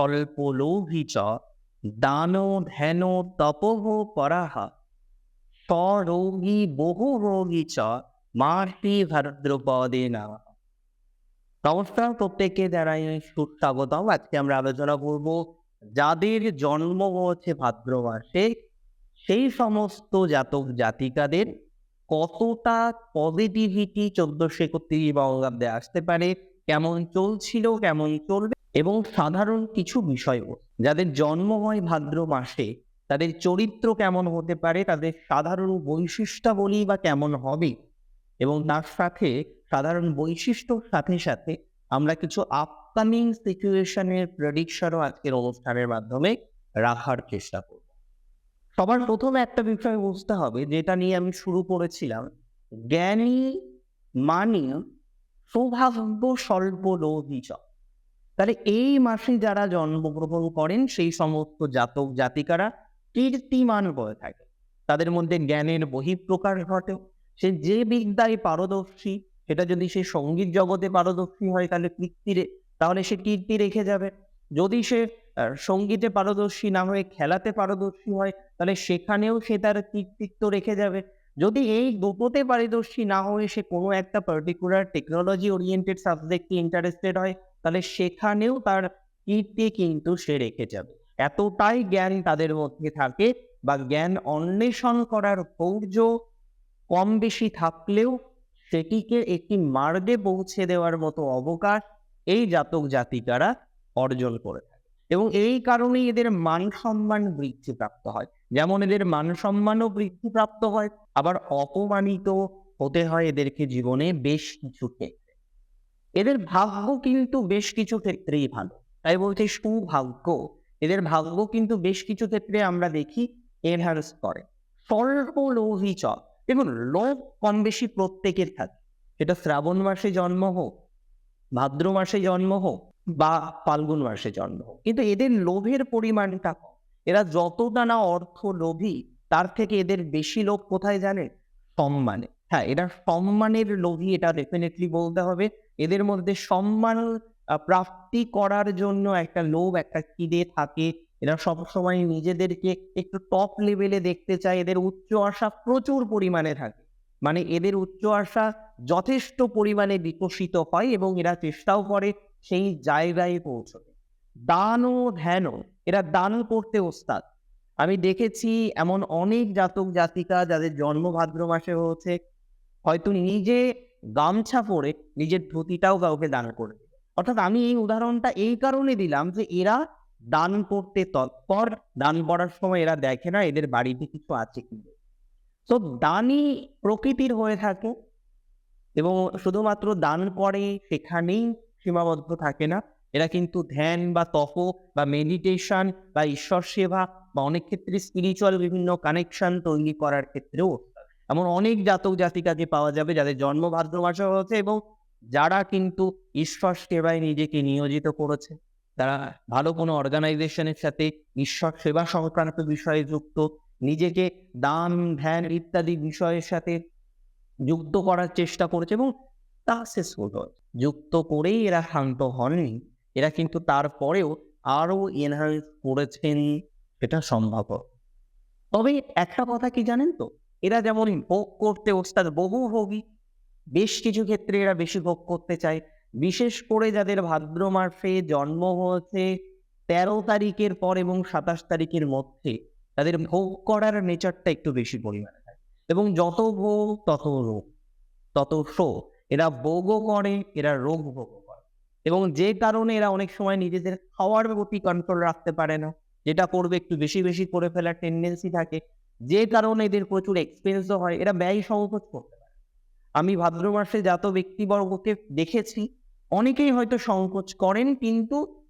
সৌভাগ্য স্বল্প লোভী চ দান ধ্যান তপহ পরাহা। স্বরোগী বহু রোগী চ মাটি ভাদ্রপদে না। নমস্কার, প্রত্যেককে জানাই সুস্বাগতম। আজকে আমরা আলোচনা করব যাদের জন্ম হচ্ছে ভাদ্র মাসে, সেই সমস্ত জাতক জাতিকাদের কতটা পজিটিভিটি চোদ্দশো একত্রিশ বঙ্গাব্দে আসতে পারে, কেমন চলছিল, কেমন চলবে এবং সাধারণ কিছু বিষয় যাদের জন্ম হয় ভাদ্র মাসে তাদের চরিত্র কেমন হতে পারে, তাদের সাধারণ বৈশিষ্ট্যাবলী বা কেমন হবে, এবং তার সাথে সাধারণ বৈশিষ্ট্যর সাথে সাথে আমরা কিছু আপকামিং সিচুয়েশনের প্রেডিকশনও আজকের অনুষ্ঠানের মাধ্যমে রাখার চেষ্টা করব। সবার প্রথমে একটা বিষয় বুঝতে হবে, যেটা নিয়ে আমি শুরু করেছিলাম, জ্ঞানী মানি সৌভাগ্য স্বল্প লোভী চ তাহলে এই মাসে যারা জন্মগ্রহণ করেন, সেই সমস্ত জাতক জাতিকারা কীর্তিমান হয়ে থাকে। তাদের মধ্যে জ্ঞানের বহিঃপ্রকাশ ঘটে। সে যে বিদ্যায় পারদর্শী, সেটা যদি সে সংগীত জগতে পারদর্শী হয়, তাহলে কীর্তি তাহলে সে কীর্তি রেখে যাবে। যদি সে সঙ্গীতে পারদর্শী না হয়ে খেলাতে পারদর্শী হয়, তাহলে সেখানেও সে তার কীর্তিত্ব রেখে যাবে। যদি এই দুটোতে পারদর্শী না হয়ে সে কোনো একটা পার্টিকুলার টেকনোলজি ওরিয়েন্টেড সাবজেক্টে ইন্টারেস্টেড হয় তাহলে সেখানেও তার কীর্তি কিন্তু সে রেখে যাবে। এতটাই জ্ঞান তাদের মধ্যে থাকে বা জ্ঞান অন্বেষণ করার ধৈর্য কম বেশি থাকলেও সেটিকে একটি মার্গে পৌঁছে দেওয়ার মতো অবকাশ এই জাতক জাতিকারা অর্জন করে থাকে। এবং এই কারণেই এদের মান সম্মান বৃদ্ধিপ্রাপ্ত হয়। যেমন এদের মান সম্মানও বৃদ্ধিপ্রাপ্ত হয়, আবার অপমানিত হতে হয় এদেরকে জীবনে বেশ কিছু ক্ষেত্রে। এদের ভাগ্য কিন্তু বেশ কিছু ক্ষেত্রেই ভালো। তাই বলতে সুভাগ্য, এদের ভাগ্য কিন্তু বেশ কিছু ক্ষেত্রে আমরা দেখি এনহান্স করে। স্বল্প চ দেখুন লোভ কম বেশি প্রত্যেকের থাকে। সেটা শ্রাবণ মাসে জন্ম হোক, ভাদ্র মাসে জন্ম হোক বা ফাল্গুন মাসে জন্ম হোক, কিন্তু এদের লোভের পরিমাণটা কম। এরা যতটা না অর্থ লোভী তার থেকে এদের বেশি লোভ কোথায় জানে সম্মানে। হ্যাঁ এরা সম্মানের লোভী, এটা ডেফিনেটলি বলতে হবে। এদের মধ্যে সম্মান প্রাপ্তি করার জন্য একটা লোভ, একটা খিদে থাকে। এরা সবসময় নিজেদেরকে একটু টপ লেভেলে দেখতে চায়। এদের উচ্চ আশা প্রচুর পরিমাণে থাকে। মানে এদের উচ্চ আশা যথেষ্ট পরিমাণে বিকশিত হয় এবং এরা চেষ্টাও করে সেই জায়গায় পৌঁছতে। দান ও ধ্যানও এরা দান করতে ওস্তাদ। আমি দেখেছি এমন অনেক জাতক জাতিকা যাদের জন্ম ভাদ্র মাসে হয়েছে। হয়তো নিজে গামছা পরে নিজের ধুতিটাও কাউকে দান করে অর্থাৎ আমি এই উদাহরণটা এই কারণে দিলাম যে এরা দান করতে তৎপর, দান করার সময় এরা দেখে না এদের বাড়িতে কিছু আছে কি তো দানই প্রকৃতির হয়ে থাকে এবং শুধুমাত্র দান করে সেখানেই সীমাবদ্ধ থাকে না এরা কিন্তু ধ্যান বা তপ বা মেডিটেশন বা ঈশ্বর সেবা বা অনেক ক্ষেত্রে স্পিরিচুয়াল বিভিন্ন কানেকশন তৈরি করার ক্ষেত্রেও। এমন অনেক জাতক জাতিকাকে পাওয়া যাবে যাদের জন্ম ভাদ্র মাসে হয়েছে এবং যারা কিন্তু ঈশ্বর সেবায় নিজেকে নিয়োজিত করেছে। তারা ভালো কোনো অর্গানাইজেশনের সাথে ঈশ্বর সেবা সংক্রান্ত বিষয়ে যুক্ত, নিজেকে দান, ধ্যান ইত্যাদি বিষয়ের সাথে যুক্ত করার চেষ্টা করেছে এবং তা সাকসেসফুল হয়েছে যুক্ত করেই এরা শান্ত হননি। এরা কিন্তু তারপরেও আরও এনহান্স করেছেন, সেটা সম্ভব। তবে একটা কথা কি জানেন তো? এরা যেমন ভোগ করতে ওস্তাদ বহু ভোগী বেশ কিছু ক্ষেত্রে এরা বেশি ভোগ করতে চায়। বিশেষ করে যাদের ভাদ্র মাসে জন্ম হয়েছে তেরো তারিখের পর এবং সাতাশ তারিখের মধ্যে, তাদের ভোগ করার নেচারটা একটু বেশি পরিমাণে থাকে। এবং যত ভোগ, তত রোগ, তত শো এরা ভোগও করে, এরা রোগ ভোগ করে। এবং যে কারণে এরা অনেক সময় নিজেদের খাওয়ার প্রতি কন্ট্রোল রাখতে পারে না। যেটা করবে একটু বেশি বেশি করে ফেলার টেন্ডেন্সি থাকে। যে কারণে এদের প্রচুর এক্সপেন্সও হয়, এরা ব্যয় সংকোচ করতে পারে। আমি ভাদ্র মাসে জাত ব্যক্তিবর্গকে দেখেছি, অনেকেই হয়তো সংকোচ করেন, কিন্তু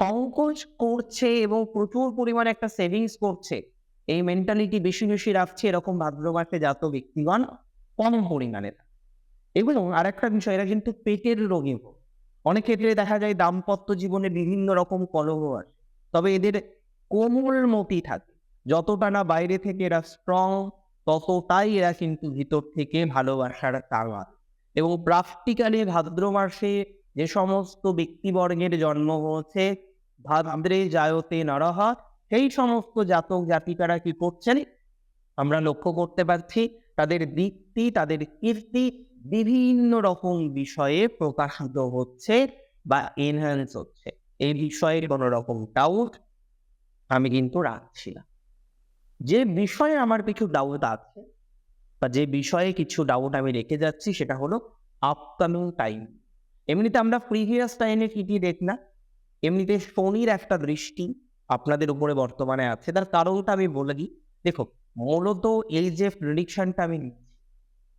সংকোচ করছে এবং প্রচুর পরিমাণে একটা সেভিংস করছে, এই মেন্টালিটি বেশি বেশি রাখছে এরকম ভাদ্র মাসে জাত ব্যক্তিগণ কম পরিমাণে। এবং আরেকটা বিষয়, এরা কিন্তু পেটের রোগী অনেক ক্ষেত্রে দেখা যায় দাম্পত্য জীবনে বিভিন্ন রকম কলহ আসে, তবে এদের কোমল মতি থাকে। যতটা না বাইরে থেকে এরা স্ট্রং ততটাই এরা কিন্তু ভিতর থেকে ভালোবাসার তাওয়া এবং প্রাকটিক্যালি ভাদ্র মাসে যে সমস্ত ব্যক্তিবর্গের জন্ম হয়েছে, ভাদ্রে জায়তে নরহ, সেই সমস্ত জাতক জাতিকারা কি করছেন? আমরা লক্ষ্য করতে পারছি, তাদের দীপ্তি, তাদের কীর্তি বিভিন্ন রকম বিষয়ে প্রকাশিত হচ্ছে বা এনহ্যান্স হচ্ছে। এই বিষয়ে কোনো রকম ডাউট আমি কিন্তু রাখছি না। যে বিষয়ে আমার কিছু ডাউট আছে বা যে বিষয়ে কিছু ডাউট আমি রেখে যাচ্ছি সেটা হলো আপকামিং টাইম এমনিতে আমরা প্রিভিয়াস টাইমে কি কি দেখলাম এমনিতে শনির একটা দৃষ্টি আপনাদের উপরে বর্তমানে আছে। তার কারণটা আমি বলে দিই। দেখো, মূলত এই যে প্রেডিকশনটা আমি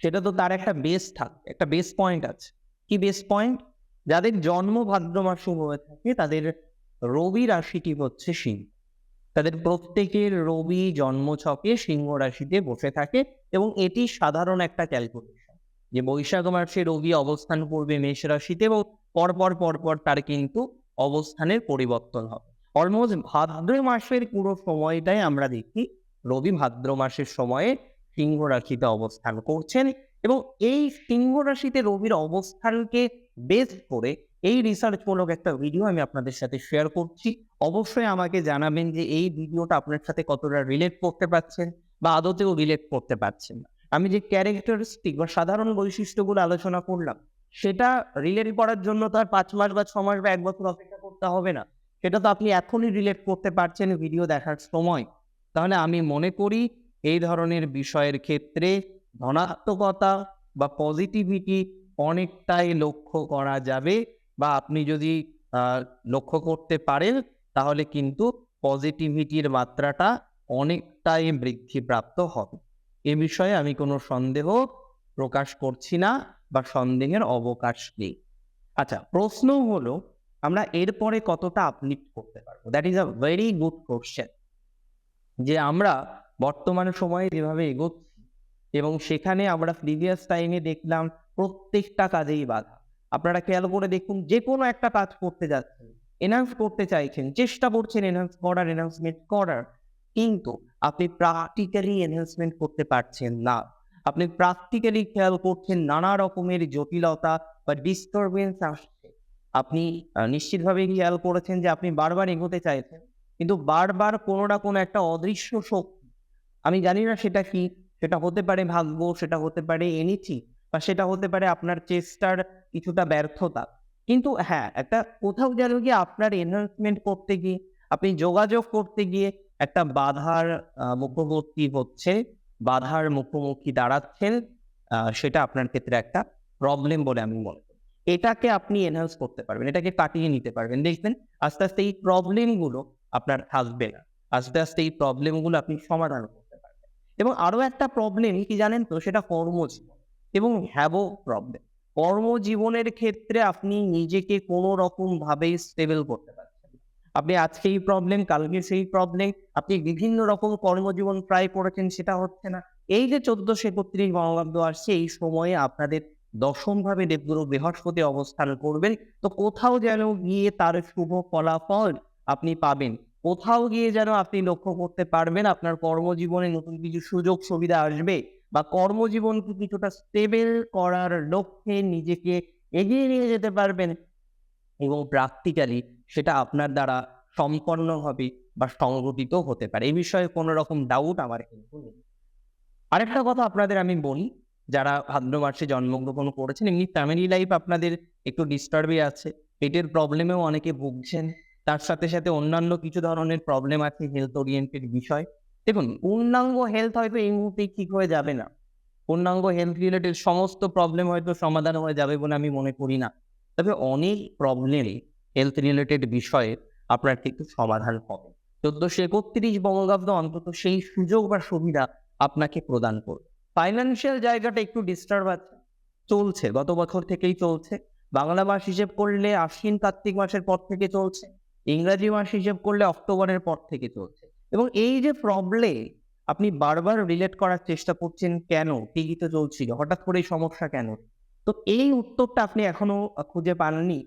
সেটা তো তার একটা বেস থাকবে একটা বেস পয়েন্ট আছে। কি বেস পয়েন্ট যাদের জন্ম ভাদ্র মাসে হয়ে থাকে, তাদের রবি রাশিটি হচ্ছে সিংহ। তাদের প্রত্যেকের রবি জন্মছকে সিংহ রাশিতে বসে থাকে এবং এটি সাধারণ একটা ক্যালকুলেশন যে বৈশাখ মাসে রবি অবস্থান করবে মেষ রাশিতে এবং পরপর পরপর তার কিন্তু অবস্থানের পরিবর্তন হবে। অলমোস্ট ভাদ্র মাসের পুরো সময়টাই আমরা দেখি রবি ভাদ্র মাসের সময়ে সিংহ রাশিতে অবস্থান করছেন এবং এই সিংহ রাশিতে রবির অবস্থানকে বেস করে এই রিসার্চমূলক একটা ভিডিও আমি আপনাদের সাথে শেয়ার করছি। অবশ্যই আমাকে জানাবেন যে এই ভিডিওটা আপনার সাথে কতটা রিলেট করতে পারছেন বা আদতেও রিলেট করতে পারছেন। আমি যে ক্যারেক্টারিস্টিক বা সাধারণ বৈশিষ্ট্যগুলো আলোচনা করলাম, সেটা রিলেট করার জন্য তার পাঁচ মাস বা ছ মাস বা এক বছর অপেক্ষা করতে হবে না। সেটা তো আপনি এখনই রিলেট করতে পারছেন ভিডিও দেখার সময়। তাহলে আমি মনে করি এই ধরনের বিষয়ের ক্ষেত্রে ধনাত্মকতা বা পজিটিভিটি অনেকটাই লক্ষ্য করা যাবে বা আপনি যদি লক্ষ্য করতে পারেন তাহলে কিন্তু পজিটিভিটির মাত্রাটা অনেকটাই বৃদ্ধিপ্রাপ্ত হবে। এ বিষয়ে আমি কোনো সন্দেহ প্রকাশ করছি না বা সন্দেহের অবকাশ নেই। আচ্ছা প্রশ্ন হলো, আমরা এরপরে কতটা আপলিফ্ট করতে পারব? That is a very good question যে আমরা বর্তমান সময়ে যেভাবে এগোচ্ছি এবং সেখানে আমরা প্রিভিয়াস টাইমে দেখলাম প্রত্যেকটা কাজেই বাধা। আপনারা খেয়াল করে দেখুন যে কোনো একটা কাজ করতে যাচ্ছেন। এনহান্স করতে চাইছেন, চেষ্টা করছেন এনহান্স করার এনহান্সমেন্ট করার, কিন্তু আপনি প্র্যাকটিক্যালি এনহান্সমেন্ট করতে পারছেন না। আপনি প্র্যাকটিক্যালি খেয়াল করছেন নানা রকমের জটিলতা বা ডিস্টারবেন্স আসছে। আপনি নিশ্চিতভাবে খেয়াল করেছেন যে আপনি বারবার এগোতে চাইছেন, কিন্তু বারবার কোনো না কোনো একটা অদৃশ্য শক্তি, আমি জানি না সেটা কি, সেটা হতে পারে ভাগ্য, সেটা হতে পারে এনিথি বা সেটা হতে পারে আপনার চেষ্টার কিছুটা ব্যর্থতা। কিন্তু হ্যাঁ একটা কোথাও যেন গিয়ে আপনার এনহান্সমেন্ট করতে গিয়ে, আপনি যোগাযোগ করতে গিয়ে একটা বাধার মুখোমুখি হচ্ছে বাধার মুখোমুখি দাঁড়াচ্ছেন সেটা আপনার ক্ষেত্রে একটা প্রবলেম বলে আমি করি। এটাকে আপনি এনহান্স করতে পারবেন, এটাকে কাটিয়ে নিতে পারবেন। দেখবেন আস্তে আস্তে এই প্রবলেমগুলো আপনার থাকবে না। আস্তে আস্তে এই প্রবলেমগুলো আপনি সমাধান করতে পারবেন। এবং আরও একটা প্রবলেম কি জানেন তো? সেটা কর্মজীবন এবং হ্যাবো প্রবলেম কর্মজীবনের ক্ষেত্রে আপনি নিজেকে কোনো রকম ভাবে স্টেবল করতে পারছেন আপনি আজকে এই প্রবলেম কালকে সেই প্রবলেম আপনি বিভিন্ন রকম কর্মজীবন ট্রাই করেছেন, সেটা হচ্ছে না। এই যে চোদ্দশো একত্রিশ বঙ্গাব্দ আসছে, এই সময়ে আপনাদের দশম ভাবে দেবগুরু বৃহস্পতি অবস্থান করবেন। তো কোথাও যেন গিয়ে তার শুভ ফলাফল আপনি পাবেন। কোথাও গিয়ে যেন আপনি লক্ষ্য করতে পারবেন, আপনার কর্মজীবনে নতুন কিছু সুযোগ সুবিধা আসবে। বা কর্মজীবনকে কিছুটা স্টেবেল করার লক্ষ্যে নিজেকে এগিয়ে নিয়ে যেতে পারবেন এবং প্র্যাকটিক্যালি সেটা আপনার দ্বারা সম্পন্ন হবে বা সংগঠিত হতে পারে। এই বিষয়ে কোনো রকম ডাউট আমার কিন্তু নেই। আরেকটা কথা আপনাদের আমি বলি, যারা ভাদ্র মাসে জন্মগ্রহণ করেছেন, এমনি ফ্যামিলি লাইফ আপনাদের একটু ডিস্টার্বে আছে। পেটের প্রবলেমেও অনেকে ভুগছেন। তার সাথে সাথে অন্যান্য কিছু ধরনের প্রবলেম আছে হেলথ ওরিয়েন্টেড বিষয়। দেখুন, পূর্ণাঙ্গ হেলথ হয়তো এই মুহূর্তে ঠিক হয়ে যাবে না। পূর্ণাঙ্গ হেলথ রিলেটেড সমস্ত প্রবলেম হয়তো সমাধান হয়ে যাবে বলে আমি মনে করি না। তবে অনেক প্রবলেমে হেলথ রিলেটেড বিষয়ে আপনার কিন্তু সমাধান হবে। চোদ্দশো একত্রিশ বঙ্গাব্দ অন্তত সেই সুযোগ বা সুবিধা আপনাকে প্রদান করবে। ফাইন্যান্সিয়াল জায়গাটা একটু ডিস্টার্ব আছে। চলছে, গত বছর থেকেই চলছে। বাংলা মাস হিসেব করলে আশ্বিন কার্তিক মাসের পর থেকে চলছে। ইংরাজি মাস হিসেব করলে অক্টোবরের পর থেকে চলছে। এবং এই যে প্রবলেম আপনি বারবার রিলেট করার চেষ্টা করছেন কেন? ঠিকই তো চলছিল? হঠাৎ করে এই সমস্যা কেন? তো এই উত্তরটা আপনি এখনও খুঁজে পাননি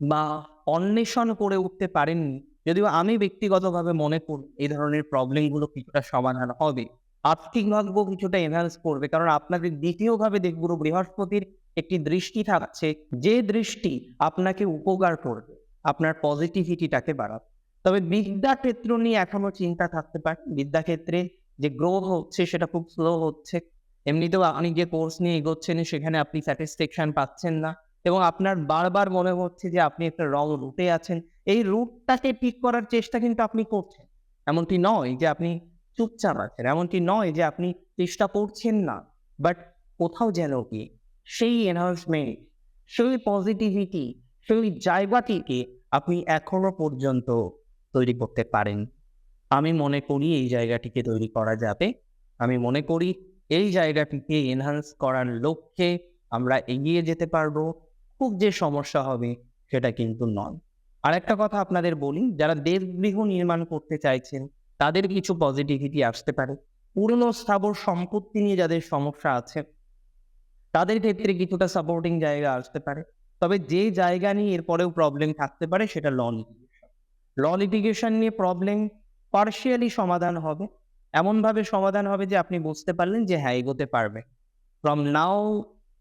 বা অন্বেষণ করে উঠতে পারেননি। যদিও আমি ব্যক্তিগতভাবে মনে করি এই ধরনের প্রবলেমগুলো কিছুটা সমাধান হবে। আর্থিক ভাগ্য কিছুটা এনহান্স করবে। কারণ আপনাদের দ্বিতীয়ভাবে দেখগুরু বৃহস্পতির একটি দৃষ্টি থাকছে। যে দৃষ্টি আপনাকে উপকার করবে, আপনার পজিটিভিটিটাকে বাড়াবে। তবে বিদ্যাক্ষেত্র নিয়ে এখনও চিন্তা থাকতে পারে। বিদ্যাক্ষেত্রে যে গ্রোথ হচ্ছে সেটা খুব স্লো হচ্ছে। এমনিতেও আপনি যে কোর্স নিয়ে এগোচ্ছেন সেখানে আপনি স্যাটিসফ্যাকশন পাচ্ছেন না এবং আপনার বারবার মনে হচ্ছে যে আপনি একটা রং রুটে আছেন। এই রুটটাকে ঠিক করার চেষ্টা কিন্তু আপনি করছেন। এমনটি নয় যে আপনি চুপচাপ আছেন, এমনটি নয় যে আপনি চেষ্টা করছেন না। বাট কোথাও যেন কি সেই এনহান্সমেন্ট সেই পজিটিভিটি সেই জায়গাটিকে আপনি এখনও পর্যন্ত তৈরি করতে পারেন। আমি মনে করি এই জায়গাটিকে তৈরি করা যাবে। আমি মনে করি এই জায়গাটিকে এনহান্স করার লক্ষ্যে আমরা এগিয়ে যেতে পারব। খুব যে সমস্যা হবে সেটা কিন্তু নয়। আর একটা কথা আপনাদের বলি, যারা দেশগৃহ নির্মাণ করতে চাইছেন, তাদের কিছু পজিটিভিটি আসতে পারে। পুরনো স্থাবর সম্পত্তি নিয়ে যাদের সমস্যা আছে, তাদের ক্ষেত্রে কিছুটা সাপোর্টিং জায়গা আসতে পারে। তবে যে জায়গা নিয়ে এরপরেও প্রবলেম থাকতে পারে সেটা লন ল লিটিগেশন নিয়ে প্রবলেম পার্শিয়ালি সমাধান হবে। এমনভাবে সমাধান হবে যে আপনি বুঝতে পারলেন যে হ্যাঁ এগোতে পারবে। From now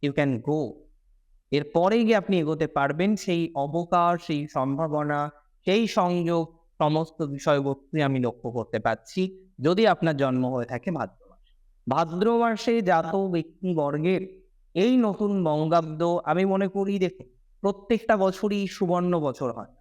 you can go এরপরে গিয়ে আপনি এগোতে পারবেন সেই অবকাশ, সেই সম্ভাবনা, সেই সংযোগ, সমস্ত বিষয়বস্তুই আমি লক্ষ্য করতে পারছি যদি আপনার জন্ম হয়ে থাকে ভাদ্র মাসে ভাদ্র মাসে জাত ব্যক্তিবর্গের এই নতুন বঙ্গাব্দ আমি মনে করি দেখুন, প্রত্যেকটা বছরই সুবর্ণ বছর হয়।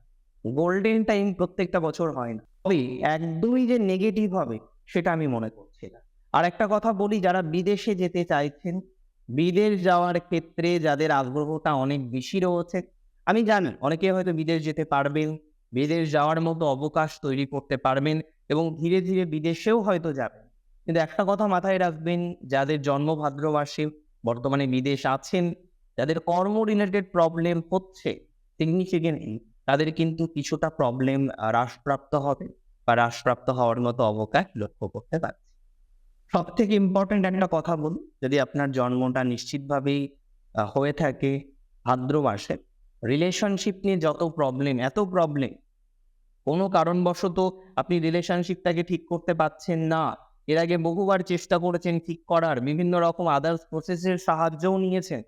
গোল্ডেন টাইম প্রত্যেকটা বছর হয় না। তবে একদমই যে নেগেটিভ হবে, সেটা আমি মনে করছি না। আর একটা কথা বলি, যারা বিদেশে যেতে চাইছেন, বিদেশ যাওয়ার ক্ষেত্রে যাদের আগ্রহটা অনেক বেশি রয়েছে, আমি জানি অনেকে হয়তো বিদেশ যেতে পারবেন, বিদেশ যাওয়ার মতো অবকাশ তৈরি করতে পারবেন এবং ধীরে ধীরে বিদেশেও হয়তো যাবেন। কিন্তু একটা কথা মাথায় রাখবেন, যাদের জন্ম ভাদ্র মাসে বর্তমানে বিদেশ আছেন, যাদের কর্ম রিলেটেড প্রবলেম হচ্ছে সিগনিফিকেন্টলি তাদের কিন্তু কিছুটা প্রবলেম হ্রাসপ্রাপ্ত হবে বা হ্রাসপ্রাপ্ত হওয়ার মতো অবকাশ লক্ষ্য করতে পারছি সব থেকে ইম্পর্টেন্ট একটা কথা বলুন যদি আপনার জন্মটা নিশ্চিতভাবেই হয়ে থাকে ভাদ্র মাসে রিলেশনশিপ নিয়ে যত প্রবলেম এত প্রবলেম কোনো কারণবশত আপনি রিলেশনশিপটাকে ঠিক করতে পারছেন না। এর আগে বহুবার চেষ্টা করেছেন ঠিক করার, বিভিন্ন রকম আদার্স প্রসেসের সাহায্যও নিয়েছেন,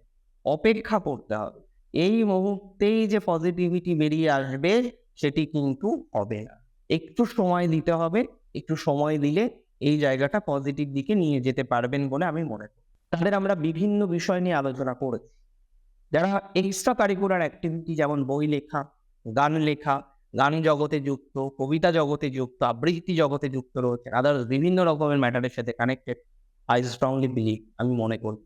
অপেক্ষা করতে হবে। এই মুহূর্তেই যে পজিটিভিটি বেরিয়ে আসবে, সেটি কিন্তু হবে। না একটু সময় দিতে হবে, একটু সময় দিলে এই জায়গাটা পজিটিভ দিকে নিয়ে যেতে পারবেন বলে আমি মনে করি। তাদের আমরা বিভিন্ন বিষয় নিয়ে আলোচনা করেছি। যারা এক্সট্রা কারিকুলার অ্যাক্টিভিটি যেমন বই লেখা, গান লেখা, গান জগতে যুক্ত, কবিতা জগতে যুক্ত, আবৃত্তি জগতে যুক্ত রয়েছে আদার্স বিভিন্ন রকমের ম্যাটারের সাথে কানেক্টেড আই স্ট্রংলি বিলিভ আমি মনে করি।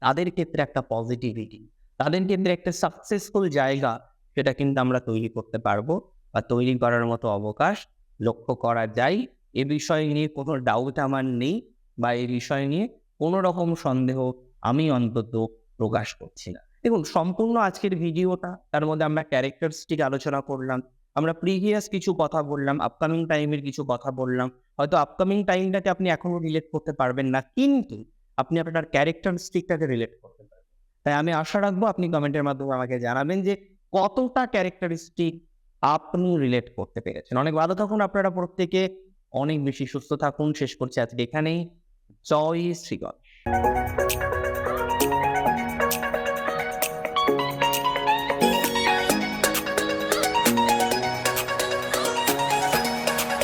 তাদের ক্ষেত্রে একটা পজিটিভিটি তাদের ক্ষেত্রে একটা সাকসেসফুল জায়গা সেটা কিন্তু আমরা তৈরি করতে পারব বা তৈরি করার মতো অবকাশ লক্ষ্য করা যায়। এ বিষয় নিয়ে কোনো ডাউট আমার নেই বা এই বিষয় নিয়ে কোনো রকম সন্দেহ আমি অন্তত প্রকাশ করছি না। দেখুন, সম্পূর্ণ আজকের ভিডিওটা, তার মধ্যে আমরা ক্যারেক্টারিস্টিক আলোচনা করলাম, আমরা প্রিভিয়াস কিছু কথা বললাম আপকামিং টাইমের কিছু কথা বললাম, হয়তো আপকামিং টাইমটাকে আপনি এখনও রিলেট করতে পারবেন না, কিন্তু আপনি আপনার ক্যারেক্টারিস্টিকটাকে রিলেট পারবেন তাই আমি আশা রাখব আপনি কমেন্টের মাধ্যমে আমাকে জানাবেন যে কতটা ক্যারেক্টারিস্টিক আপনি রিলেট করতে পেরেছেন। অনেক ভালো থাকুন আপনারা প্রত্যেকে। অনেক বেশি সুস্থ থাকুন। শেষ করছি আজকে এখানেই। জয় শ্রীগণ